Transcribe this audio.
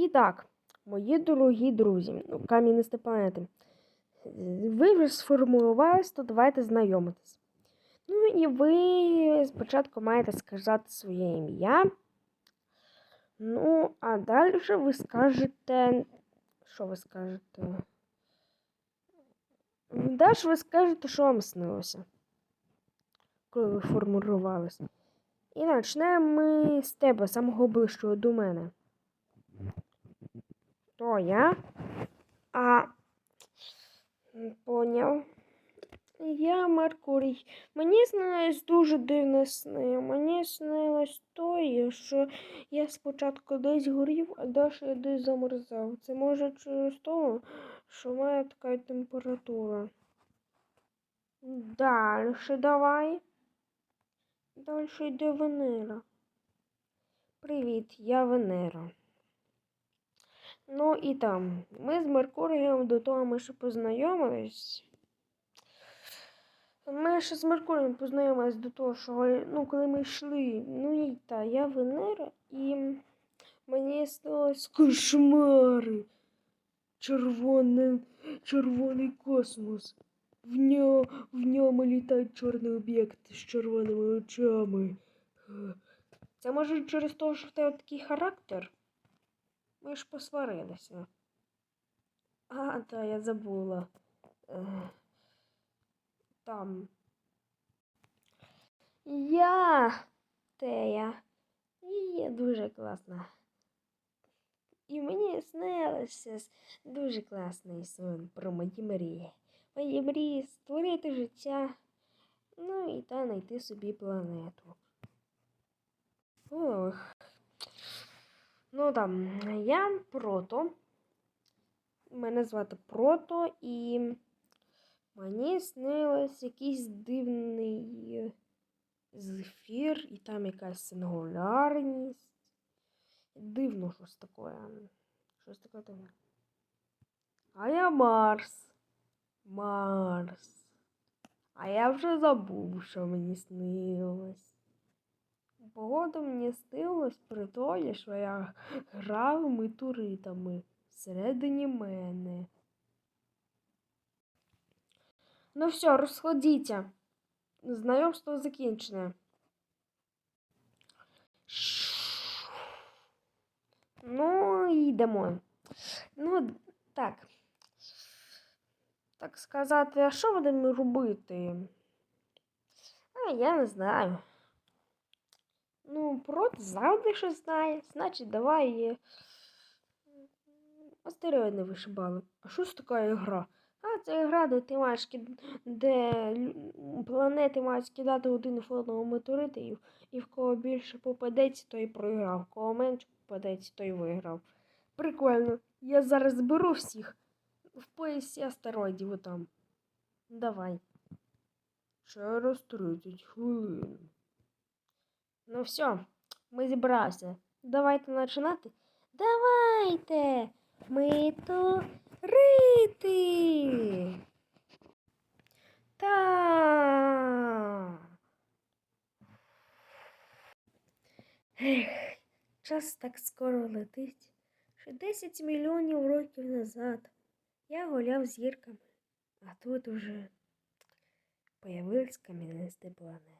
І так, мої дорогі друзі, ну, кам'янисті планети. Ви вже сформулювались, то давайте знайомитись. Ну і ви спочатку маєте сказати своє ім'я. Ну, а далі ви скажете. Що ви скажете? Далі ви скажете, що вам снилося, коли ви формулювалися. І почнемо ми з тебе, самого ближчого до мене. То я. А. Поняв. Я Меркурій. Мені снилось дуже дивне сни. Мені снилось то, що я спочатку десь горів, а далі я десь замерзав. Це може через того, що в така температура. Дальше давай. Дальше йде Венера. Привіт, я Венера. Ну і там. Ми з Меркурієм до того ми ще познайомились. Ми ще з Меркурієм познайомились до того, що ну, коли ми йшли, ну і та, я Венера, і мені снилось кошмари. Червоний, червоний космос. В, ньо, в ньому літають чорний об'єкт з червоними очами. Це може через те, що в тебе такий характер? Ми ж посварилися. А, та я забула. Е, Там. Я Тея. Я дуже класна. І мені снилося дуже класний сон про мої мрії. Мої мрії створити життя, ну і та знайти собі планету. Ох. Ну там, я прото. Мене звати Прото, і мені снилось якийсь дивний зефір, і там якась сингулярність. Дивно щось таке. Щось таке дивне. А я Марс. Марс. А я вже забув, що мені снилось. Погода мені снилось при тому, що я грав метуритами всередині мене. Ну все, розходіться. Знайомство закінчене. Ну, йдемо. Ну, так. Так сказати, а що будемо робити? А, я не знаю. Ну, прот завжди щось знає. Значить, давай. Астероїдне вишибали. А що це така гра? А, це гра, де ти маєш кид... де планети мають кидати один в одного метеорити, і, в кого більше попадеться, той програв. В кого менше попадеться, той виграв. Прикольно. Я зараз зберу всіх в поясі астероїдів отам. Давай. Через 30 хвилин. Ну все, ми зібралися. Давайте починати. Давайте! Ми то. Та. Ех, час так скоро летить. Ще 10 мільйонів років назад я гуляв з зірками, а тут уже появились кам'янисті планети.